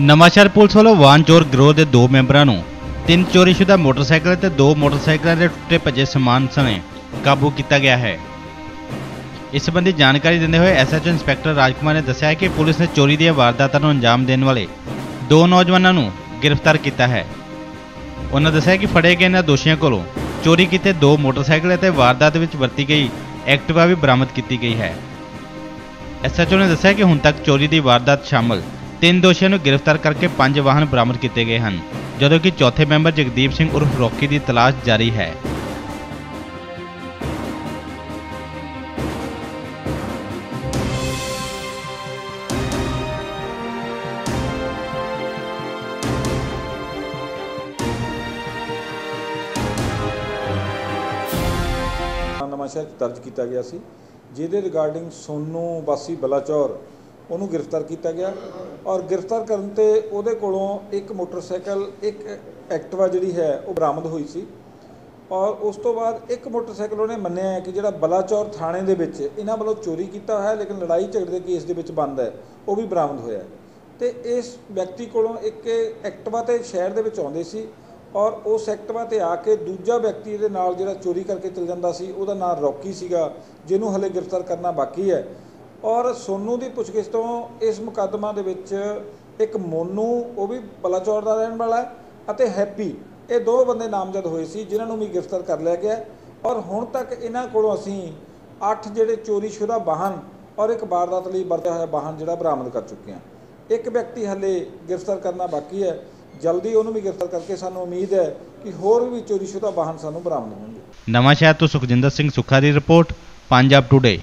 Nawanshahr police ਵੱਲੋਂ ਵਾਹਨ ਚੋਰ ਗਰੋਹ ਦੇ ਦੋ ਮੈਂਬਰਾਂ ਨੂੰ ਤਿੰਨ ਚੋਰੀਸ਼ੁਦਾ ਮੋਟਰਸਾਈਕਲ ਤੇ ਦੋ ਮੋਟਰਸਾਈਕਲਾਂ ਦੇ ਟੁੱਟੇ ਭੱਜੇ ਸਮਾਨ ਸਣੇ ਕਾਬੂ ਕੀਤਾ ਗਿਆ ਹੈ। ਇਸ ਸੰਬੰਧੀ ਜਾਣਕਾਰੀ ਦਿੰਦੇ ਹੋਏ ਐਸਐਚਓ ਇੰਸਪੈਕਟਰ ਰਾਜਕੁਮਾਰ ਨੇ ਦੱਸਿਆ ਕਿ ਪੁਲਿਸ ਨੇ ਚੋਰੀ ਦੀਆਂ ਵਾਰਦਾਤਾਂ ਨੂੰ ਅੰਜਾਮ ਦੇਣ ਵਾਲੇ ਦੋ ਨੌਜਵਾਨਾਂ ਨੂੰ ਗ੍ਰਿਫਤਾਰ ਕੀਤਾ ਹੈ। ਉਹਨਾਂ ਦੱਸਿਆ ਕਿ ਫੜੇ ਗਏ ਇਹਨਾਂ ਦੋਸ਼ੀਆਂ ਕੋਲੋਂ ਚੋਰੀ ਕੀਤੇ ਦੋ ਮੋਟਰਸਾਈਕਲ ਅਤੇ ਵਾਰਦਾਤ ਵਿੱਚ ਵਰਤੀ ਗਈ ਐਕਟਿਵਾ ਵੀ ਬਰਾਮਦ ਕੀਤੀ ਗਈ ਹੈ। ਐਸਐਚਓ ਨੇ ਦੱਸਿਆ ਕਿ ਹੁਣ ਤੱਕ ਚੋਰੀ ਦੀ ਵਾਰਦਾਤ ਸ਼ਾਮਲ ਤਿੰਨ ਦੋਸ਼ੀਆਂ ਨੂੰ ਗ੍ਰਿਫਤਾਰ ਕਰਕੇ ਪੰਜ ਵਾਹਨ ਬਰਾਮਦ ਕੀਤੇ ਗਏ ਹਨ, ਜਦੋਂ ਕਿ ਚੌਥੇ ਮੈਂਬਰ ਜਗਦੀਪ ਸਿੰਘ ਉਰਫ ਰੋਕੀ ਦੀ ਤਲਾਸ਼ ਜਾਰੀ ਹੈ। ਨਵਾਂਸ਼ਹਿਰ 'ਚ ਦਰਜ ਕੀਤਾ ਗਿਆ ਸੀ, ਜਿਹਦੇ ਰਿਗਾਰਡਿੰਗ ਸੋਨੂ ਵਾਸੀ ਬਲਾਚੌਰ ਉਹਨੂੰ ਗ੍ਰਿਫਤਾਰ ਕੀਤਾ ਗਿਆ ਔਰ ਗ੍ਰਿਫਤਾਰ ਕਰਨ ਤੇ ਉਹਦੇ ਕੋਲੋਂ ਇੱਕ ਮੋਟਰਸਾਈਕਲ, ਇੱਕ ਐਕਟਿਵਾ ਜਿਹੜੀ ਹੈ, ਉਹ ਬਰਾਮਦ ਹੋਈ ਸੀ। ਔਰ ਉਸ ਤੋਂ ਬਾਅਦ ਇੱਕ ਮੋਟਰਸਾਈਕਲ ਉਹਨੇ ਮੰਨਿਆ ਹੈ ਕਿ ਜਿਹੜਾ ਬਲਾਚੌਰ ਥਾਣੇ ਦੇ ਵਿੱਚ ਇਹਨਾਂ ਵੱਲੋਂ ਚੋਰੀ ਕੀਤਾ ਹੋਇਆ ਲੇਕਿਨ ਲੜਾਈ ਝਗੜੇ ਦੇ ਕੇਸ ਦੇ ਵਿੱਚ ਬੰਦ ਹੈ, ਉਹ ਵੀ ਬਰਾਮਦ ਹੋਇਆ ਹੈ। ਤੇ ਇਸ ਵਿਅਕਤੀ ਕੋਲੋਂ ਇੱਕ ਐਕਟਿਵਾ ਤੇ ਸ਼ਹਿਰ ਦੇ ਵਿੱਚ ਆਉਂਦੇ ਸੀ ਔਰ ਉਸ ਐਕਟਿਵਾ ਤੇ ਆ ਕੇ ਦੂਜਾ ਵਿਅਕਤੀ ਇਹਦੇ ਨਾਲ ਜਿਹੜਾ ਚੋਰੀ ਕਰਕੇ ਚਲ ਜਾਂਦਾ ਸੀ, ਉਹਦਾ ਨਾਮ ਰੌਕੀ ਸੀਗਾ, ਜਿਹਨੂੰ ਹਲੇ ਗ੍ਰਿਫਤਾਰ ਕਰਨਾ ਬਾਕੀ ਹੈ। ਔਰ ਸੋਨੂ ਦੀ ਪੁੱਛਗਿੱਛ ਤੋਂ ਇਸ ਮੁਕੱਦਮਾ ਦੇ ਵਿੱਚ ਇੱਕ ਮੋਨੂ, ਉਹ ਵੀ ਬਲਾਚੌਰ ਦਾ ਰਹਿਣ ਵਾਲਾ ਅਤੇ ਹੈਪੀ, ਇਹ ਦੋ ਬੰਦੇ ਨਾਮਜ਼ਦ ਹੋਏ ਸੀ, ਜਿਨ੍ਹਾਂ ਨੂੰ ਵੀ ਗ੍ਰਿਫਤਾਰ ਕਰ ਲਿਆ ਗਿਆ ਔਰ ਹੁਣ ਤੱਕ ਇਹਨਾਂ ਕੋਲੋਂ ਅਸੀਂ ਅੱਠ ਜਿਹੜੇ ਚੋਰੀਸ਼ੁਦਾ ਵਾਹਨ ਔਰ ਇੱਕ ਵਾਰਦਾਤ ਲਈ ਵਰਤਿਆ ਹੋਇਆ ਵਾਹਨ ਜਿਹੜਾ ਬਰਾਮਦ ਕਰ ਚੁੱਕੇ ਹਾਂ। ਇੱਕ ਵਿਅਕਤੀ ਹਲੇ ਗ੍ਰਿਫਤਾਰ ਕਰਨਾ ਬਾਕੀ ਹੈ। ਜਲਦੀ ਉਹਨੂੰ ਵੀ ਗ੍ਰਿਫਤਾਰ ਕਰਕੇ ਸਾਨੂੰ ਉਮੀਦ ਹੈ ਕਿ ਹੋਰ ਵੀ ਚੋਰੀ ਸ਼ੁਦਾ ਵਾਹਨ ਸਾਨੂੰ ਬਰਾਮਦ ਹੋਣਗੇ। ਨਵਾਂ ਸ਼ਹਿਰ ਤੋਂ ਸੁਖਜਿੰਦਰ ਸਿੰਘ ਸੁੱਖਾ ਦੀ ਰਿਪੋਰਟ, ਪੰਜਾਬ ਟੂਡੇ